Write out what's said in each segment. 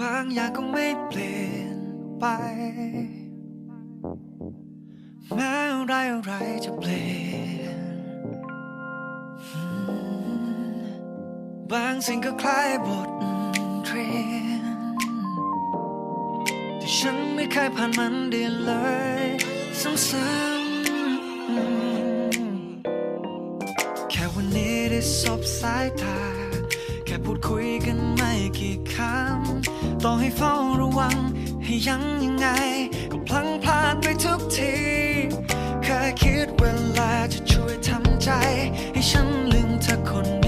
บางอย่างก็ไม่เปลี่ยนไปแม้อะไรอะไรจะเปลี่ยนบางสิ่งก็คล้ายบทเรียนที่ฉันไม่เคยผ่านมันเดียเลยสงสาร สบสายตา แค่พูดคุยกันไม่กี่คำต้องให้เฝ้าระวัง ให้ยังยังไง ก็พลังพลาดไปทุกทีแค่คิดเวลาจะช่วยทำใจ ให้ฉันลืมเธอคน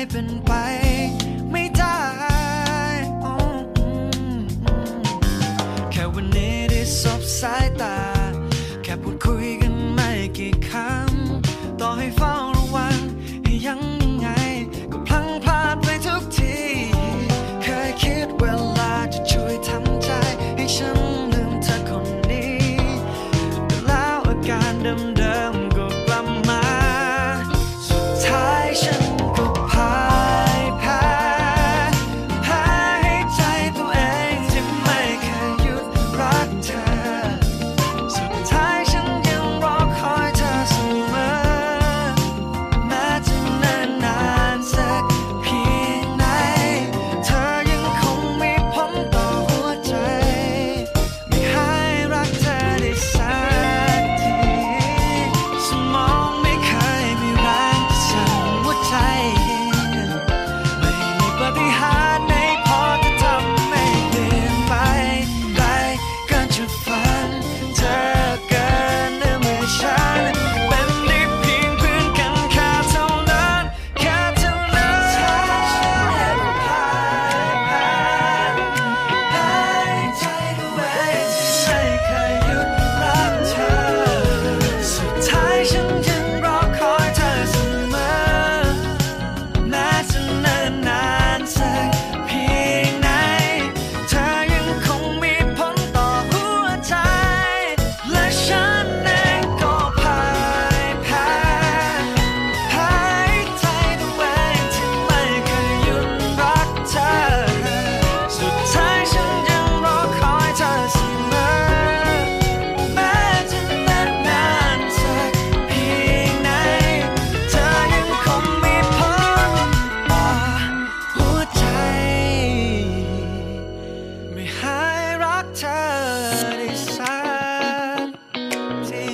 I've been by ธอได้สักที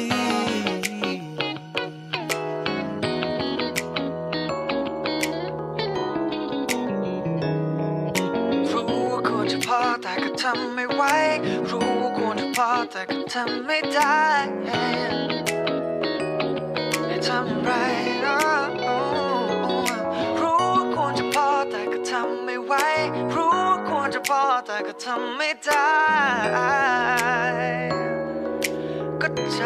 รู้ว่าควรจะพอแต่ก็ทำไม่ไหว รู้ว่าควรจะพอแต่ก็ทำไม่ได้ พอแต่ก็ทำไม่ได้ ก็ใจ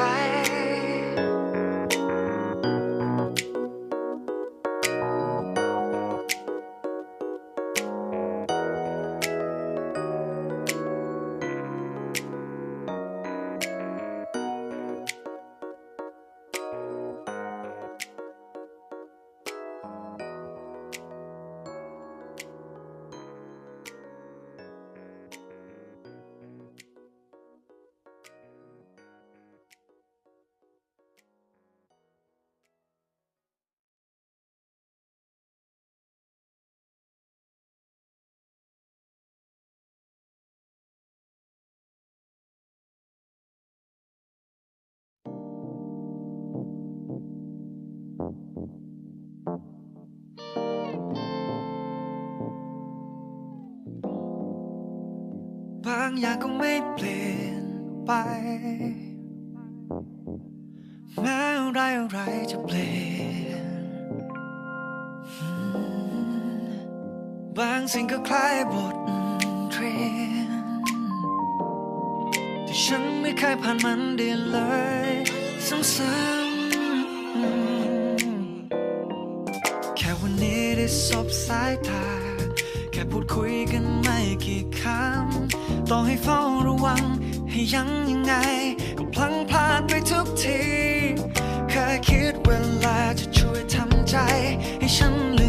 างอย่างก็ไม่เปลี่ยนไป แม้อะไรอะไรจะเปลี่ยน บางสิ่งก็คล้ายบทเรียนแต่ฉันไม่เคยผ่านมันได้เลยซ้ำๆแค่วันนี้ได้สบสายตา ค่พูดคุยกันไม่กี่คำต้องให้เฝ้าระวัง ให้ยังยังไง ก็พลังพลาดไปทุกที แค่คิดเวลาจะช่วยทำใจ ให้ฉัน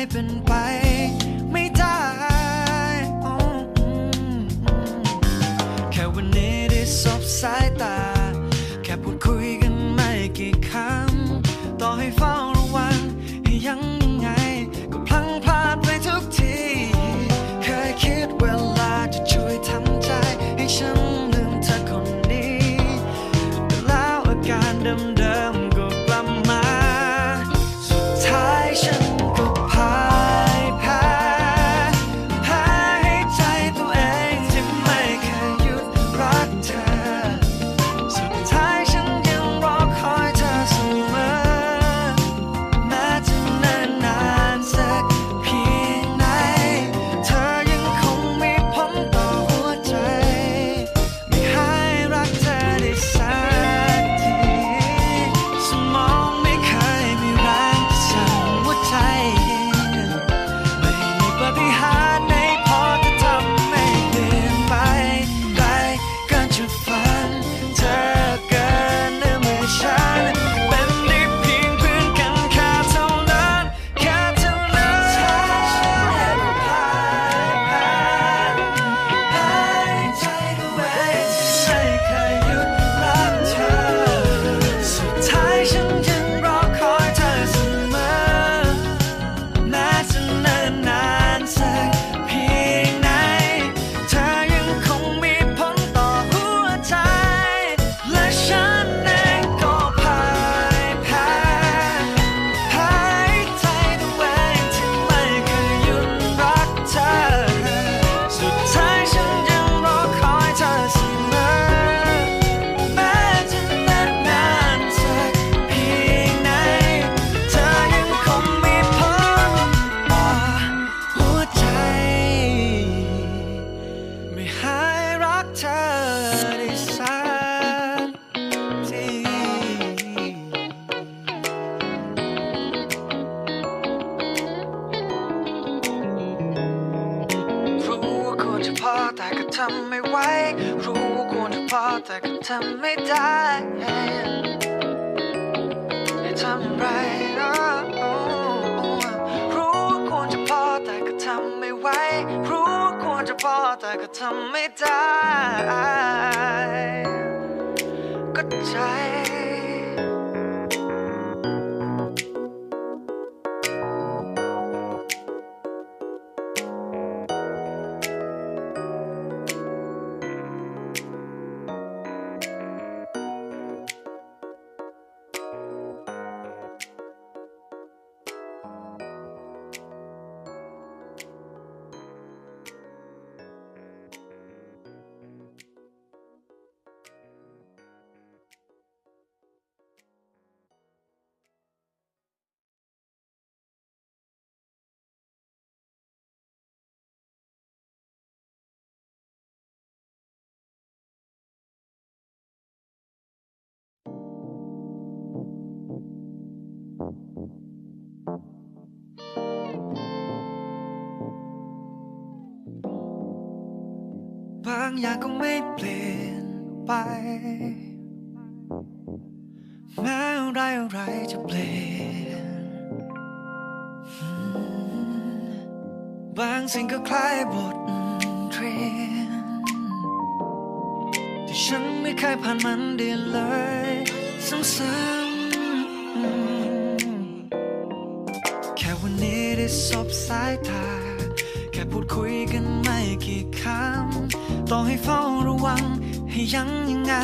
piping by. แต่ก็ทำไม่ได้ไม่ทำไรนะรู้ควรจะพอแต่ก็ทำไม่ไหวรู้ควรจะพอแต่ก็ทำไม่ได้ ก็ใจ บางอย่างก็ไม่เปลี่ยนไป แม้อะไรอะไรจะเปลี่ยน บางสิ่งก็คล้ายบทเรียนที่ฉันไม่เคยผ่านมันเดียเลยซ้ำๆ สบสายตา แค่พูดคุยกันไม่กี่คำต่อให้เฝ้าระวัง ให้ยังยังไง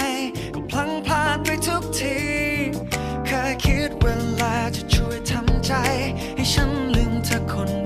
ก็พลังพลาดไปทุกที เคยคิดเวลาจะช่วยทำใจ ให้ฉันลืมเธอคน